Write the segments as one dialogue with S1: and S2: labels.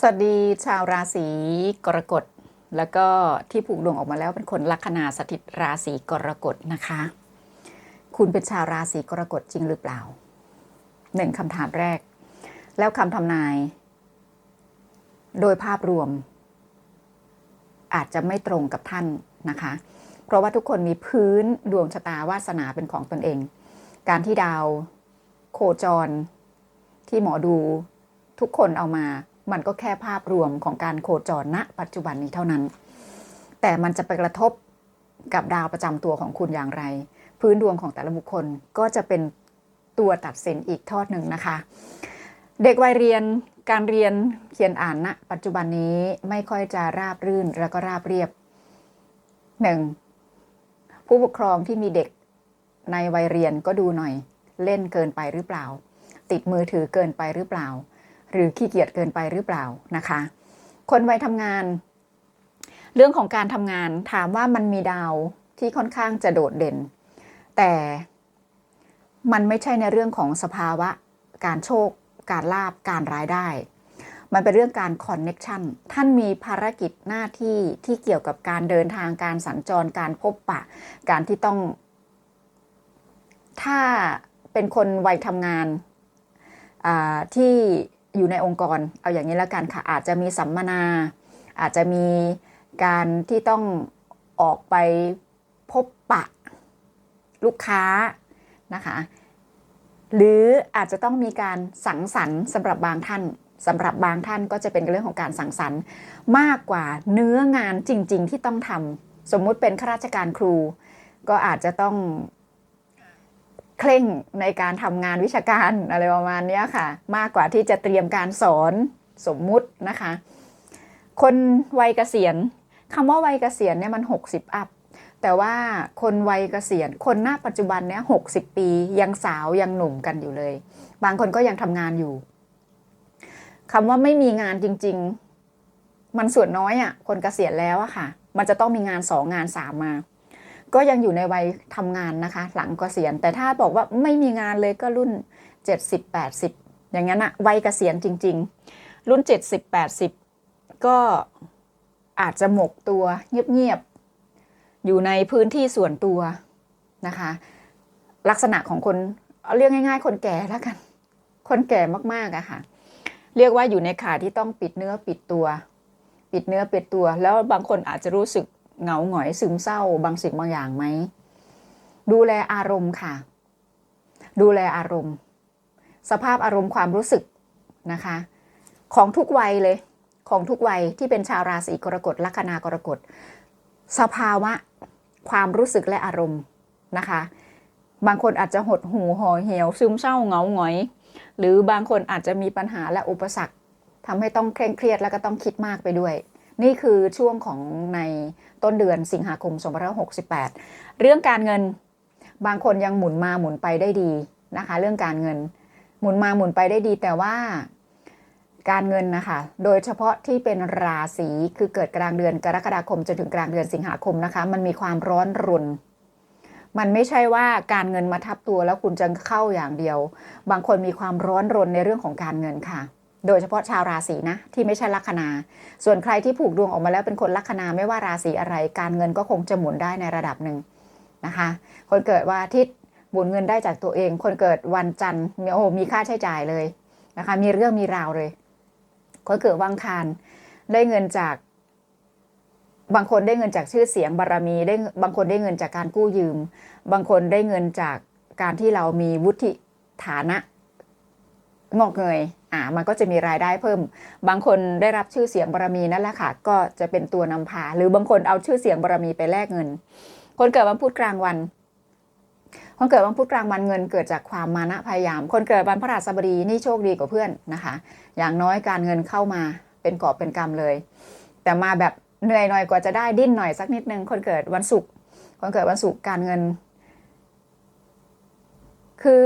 S1: สวัสดีชาวราศีกรกฎแล้วก็ที่ผูกดวงออกมาแล้วเป็นคนลัคนาสถิตราศีกรกฎนะคะ คุณเป็นชาวราศีกรกฎจริงหรือเปล่าหนึ่งคำถามแรก แล้วคำทำนาย โดยภาพรวม อาจจะไม่ตรงกับท่านนะคะ เพราะว่าทุกคนมีพื้นดวงชะตาวาสนาเป็นของตนเอง การที่ดาวโคจรที่หมอดูทุกคนเอามา มันก็แค่ภาพรวมของการโคจรณปัจจุบันนี้เท่านั้น แต่มันจะไปกระทบกับดาวประจำตัวของคุณอย่างไร พื้นดวงของแต่ละบุคคลก็จะเป็นตัวตัดสินอีกทอดหนึ่งนะคะ เด็กวัยเรียนการเรียนเขียนอ่านณปัจจุบันนี้ไม่ค่อยจะราบรื่นแล้วก็ราบเรียบหนึ่งผู้ปกครองที่มีเด็กในวัยเรียนก็ดูหน่อย เล่นเกินไปหรือเปล่า ติดมือถือเกินไปหรือเปล่า หรือขี้เกียจเกินไปหรือเปล่านะคะ คนวัยทำงาน เรื่องของการทำงานถามว่ามันมีดาวที่ค่อนข้างจะโดดเด่น แต่มันไม่ใช่ในเรื่องของสภาวะ การโชค การลาบการรายได้ มันเป็นเรื่องการคอนเน็ชันท่านมีภารกิจหน้าที่ที่เกี่ยวกับการเดินทางการสัญจรการพบปะ การที่ต้อง ถ้าเป็นคนวัยทำงานที่ อยู่ในองค์กร เอาอย่างนี้แล้วกันค่ะ อาจจะมีสัมมนา อาจจะมีการที่ต้องออกไปพบปะลูกค้านะคะ หรืออาจจะต้องมีการสังสรรค์สำหรับบางท่านสำหรับบางท่านก็จะเป็นเรื่องของการสังสรรค์มากกว่าเนื้องานจริง ๆ ที่ต้องทำสมมุติเป็นข้าราชการครู ก็อาจจะต้อง เคร่งในการทำงานวิชาการอะไรประมาณนี้ค่ะ มากกว่าที่จะเตรียมการสอนสมมุตินะคะ คนวัยเกษียณคำว่าวัยเกษียณเนี่ยมัน 60 อัพ แต่ว่าคนวัยเกษียณ คนหน้าปัจจุบันเนี่ยหกปียังสาวยังหนุ่มกันอยู่เลย บางคนก็ยังทำงานอยู่คำว่าไม่มีงานจริง ๆ มันส่วนน้อยอะ่ะคนเกษียณแล้วอะค่ะ มันจะต้องมีงานสองงานสามมา ก็ยังอยู่ในวัยทำงานนะคะ หลังเกษียณแต่ถ้าบอกว่าไม่มีงานเลยก็รุ่น 70 80 อย่างนั้นอะวัยเกษียณจริง ๆ รุ่น 70 80 ก็อาจจะหมกตัวเงียบๆอยู่ในพื้นที่ส่วนตัวนะคะ ลักษณะของคนเรียกง่าย ๆ คนแก่แล้วกัน คนแก่มากๆอะค่ะ เรียกว่าอยู่ในขาที่ต้องปิดเนื้อปิดตัว ปิดเนื้อปิดตัว แล้วบางคนอาจจะรู้สึก เหงาหงอยซึมเศร้า บางสิ่งบางอย่างไหม ดูแลอารมณ์ค่ะ ดูแลอารมณ์ สภาพอารมณ์ความรู้สึกนะคะ ของทุกวัยเลยของทุกวัยที่เป็นชาวราศีกรกฎลัคนากรกฎสภาวะความรู้สึกและอารมณ์นะคะ บางคนอาจจะหดหูห่อเหี่ยว ซึมเศร้าเหงาหงอย หรือบางคนอาจจะมีปัญหาและอุปสรรคทำให้ต้องเคร่งเครียดแล้วก็ต้องคิดมากไปด้วย นี่คือช่วงของในต้นเดือนสิงหาคม2568 เรื่องการเงินบางคนยังหมุนมาหมุนไปได้ดีนะคะ เรื่องการเงิน หมุนมาหมุนไปได้ดีแต่ว่าการเงินนะคะ โดยเฉพาะที่เป็นราศีคือเกิดกลางเดือนกรกฎาคมจนถึงกลางเดือนสิงหาคมนะคะ มันมีความร้อนรุน มันไม่ใช่ว่าการเงินมาทับตัวแล้วคุณจะเข้าอย่างเดียว บางคนมีความร้อนรนในเรื่องของการเงินค่ะ โดยเฉพาะชาวราศีนะที่ไม่ใช่ลัคนา ส่วนใครที่ผูกดวงออกมาแล้วเป็นคนลัคนาไม่ว่าราศีอะไร การเงินก็คงจะหมุนได้ในระดับหนึ่งนะคะ คนเกิดว่าทิศหมุนเงินได้จากตัวเอง คนเกิดวันจันทร์โอ้มีค่าใช้จ่ายเลยนะคะ มีเรื่องมีราวเลย คนเกิดวังคารได้เงินจาก บางคนได้เงินจากชื่อเสียงบารรมีได้บางคนได้เงินจากการกู้ยืม บางคนได้เงินจากการที่เรามีวุฒิฐานะงอกเงย อ่ามันก็จะมีรายได้เพิ่ม บางคนได้รับชื่อเสียงบารรมีนั่นแหละค่ะ ก็จะเป็นตัวนำพา หรือบางคนเอาชื่อเสียงบารรมีไปแลกเงิน คนเกิดวันพุธกลางวันคนเกิดวันพุธกลางวันเงินเกิดจากความมานะพยายาม คนเกิดวันพระราชบดีนี่โชคดีกว่าเพื่อนนะคะ อย่างน้อยการเงินเข้ามาเป็นกอบเป็นกำเลย แต่มาแบบเหนื่อยหน่อยกว่าจะได้ดิ้นหน่อยสักนิดนึงคนเกิดวันศุกร์คนเกิดวันศุกร์การเงิน คือ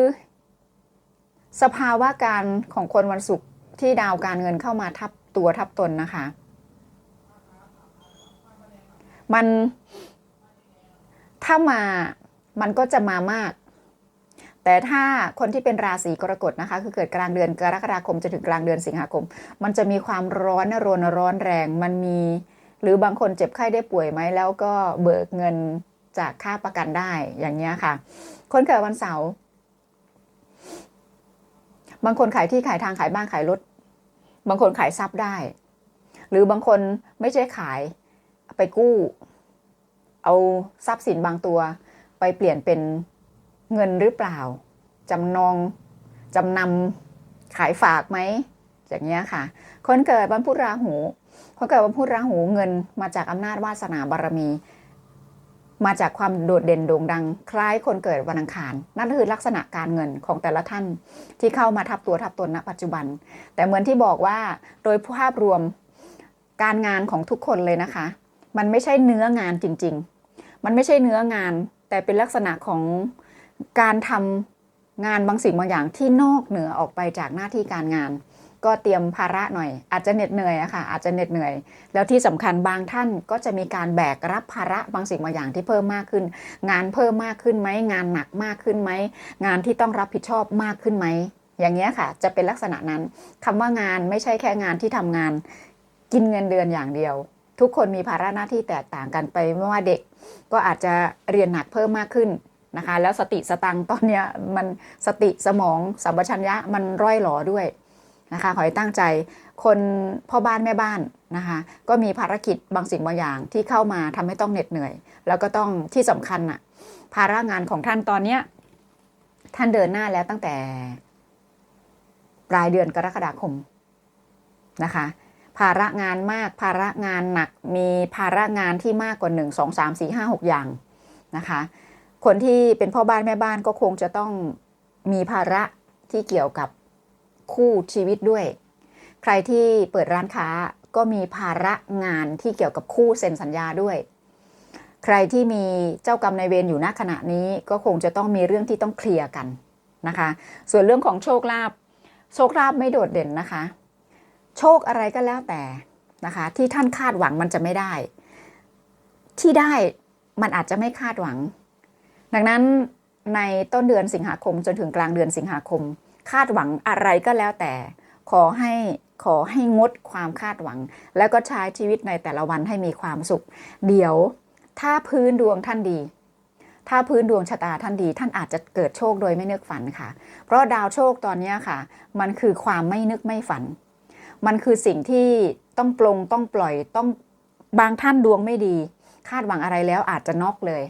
S1: สภาวะการของคนวันศุกร์ที่ดาวการเงินเข้ามาทับตัวทับตนนะคะ มันถ้ามามันก็จะมามาก แต่ถ้าคนที่เป็นราศีกรกฎนะคะ คือเกิดกลางเดือนกรกฎาคมจนถึงกลางเดือนสิงหาคม มันจะมีความร้อนรนร้อนแรง มันมี หรือบางคนเจ็บไข้ได้ป่วยไหมแล้วก็เบิกเงินจากค่าประกันได้อย่างเงี้ยค่ะ คนเกิดวันเสาร์ บางคนขายที่ขายทางขายบ้านขายรถ บางคนขายทรัพย์ได้ หรือบางคนไม่ใช่ขายไปกู้ เอาทรัพย์สินบางตัว ไปเปลี่ยนเป็นเงินหรือเปล่า จำนองจำนำขายฝากไหมอย่างเงี้ยค่ะ คนเกิดวันพุธราหูคนเกิดวันพุธราหูเงินมาจากอำนาจวาสนาบารมี มาจากความโดดเด่นโด่งดัง คล้ายคนเกิดวันอังคาร นั่นคือลักษณะการเงินของแต่ละท่านที่เข้ามาทับตัวทับตนณปัจจุบัน แต่เหมือนที่บอกว่าโดยภาพรวมการงานของทุกคนเลยนะคะ มันไม่ใช่เนื้องานจริง ๆ มันไม่ใช่เนื้องาน แต่เป็นลักษณะของการทำงานบางสิ่งบางอย่างที่นอกเหนือออกไปจากหน้าที่การงาน ก็เตรียมภาระหน่อย อาจจะเหน็ดเหนื่อยอะค่ะอาจจะเหน็ดเหนื่อย แล้วที่สำคัญบางท่านก็จะมีการแบกรับภาระบางสิ่งบางอย่างที่เพิ่มมากขึ้น งานเพิ่มมากขึ้นไหมงานหนักมากขึ้นไหมงานที่ต้องรับผิดชอบมากขึ้นไหมอย่างเงี้ยค่ะ จะเป็นลักษณะนั้นคำว่างานไม่ใช่แค่งานที่ทำงาน กินเงินเดือนอย่างเดียว ทุกคนมีภาระหน้าที่แตกต่างกันไปไม่ว่าเด็กก็อาจจะเรียนหนักเพิ่มมากขึ้นนะคะแล้วสติสตังตอนเนี้ยมันสติสมองสัมปชัญญะมันร่อยหลอด้วย นะคะขอให้ตั้งใจคนพ่อบ้านแม่บ้านนะคะก็มีภารกิจบางสิ่งบางอย่างที่เข้ามาทำให้ต้องเหน็ดเหนื่อย แล้วก็ต้องที่สำคัญน่ะภาระงานของท่านตอนเนี้ยท่านเดินหน้าแล้วตั้งแต่ปลายเดือนกรกฎาคมนะคะ ภาระงานมากภาระงานหนักมีภาระงานที่มากกว่า 1 2 3 4 5 6 อย่างนะคะ คนที่เป็นพ่อบ้านแม่บ้านก็คงจะต้องมีภาระที่เกี่ยวกับ คู่ชีวิตด้วย ใครที่เปิดร้านค้าก็มีภาระงานที่เกี่ยวกับคู่เซ็นสัญญาด้วย ใครที่มีเจ้ากรรมนายเวรอยู่ณขณะนี้ก็คงจะต้องมีเรื่องที่ต้องเคลียร์กันนะคะ ส่วนเรื่องของโชคลาภโชคลาภไม่โดดเด่นนะคะ โชคอะไรก็แล้วแต่นะคะ ที่ท่านคาดหวังมันจะไม่ได้ ที่ได้มันอาจจะไม่คาดหวัง ดังนั้นในต้นเดือนสิงหาคมจนถึงกลางเดือนสิงหาคม คาดหวังอะไรก็แล้วแต่ ขอให้ขอให้งดความคาดหวัง แล้วก็ใช้ชีวิตในแต่ละวันให้มีความสุข เดี๋ยวถ้าพื้นดวงท่านดี ถ้าพื้นดวงชะตาท่านดี ท่านอาจจะเกิดโชคโดยไม่นึกฝันค่ะ เพราะดาวโชคตอนนี้ค่ะ มันคือความไม่นึกไม่ฝัน มันคือสิ่งที่ต้องปลงต้องปล่อยต้องบางท่านดวงไม่ดี คาดหวังอะไรแล้วอาจจะน็อกเลย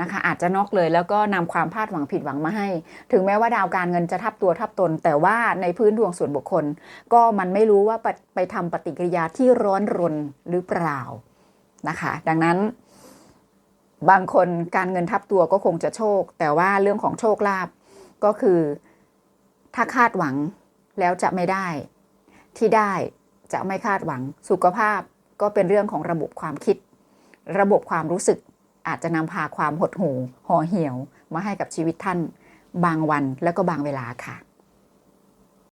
S1: นะคะอาจจะนอกเลยแล้วก็นำความพลาดหวังผิดหวังมาให้ ถึงแม้ว่าดาวการเงินจะทับตัวทับตน แต่ว่าในพื้นดวงส่วนบุคคล ก็มันไม่รู้ว่าไปไปทำปฏิกิริยาที่ร้อนรนหรือเปล่านะคะ ดังนั้น บางคนการเงินทับตัวก็คงจะโชค แต่ว่าเรื่องของโชคลาภก็คือถ้าคาดหวังแล้วจะไม่ได้ ที่ได้จะไม่คาดหวังสุขภาพก็เป็นเรื่องของระบบความคิด ระบบความรู้สึก อาจจะนำพาความหดหู่ห่อเหี่ยวมาให้กับชีวิตท่าน บางวันและก็บางเวลาค่ะ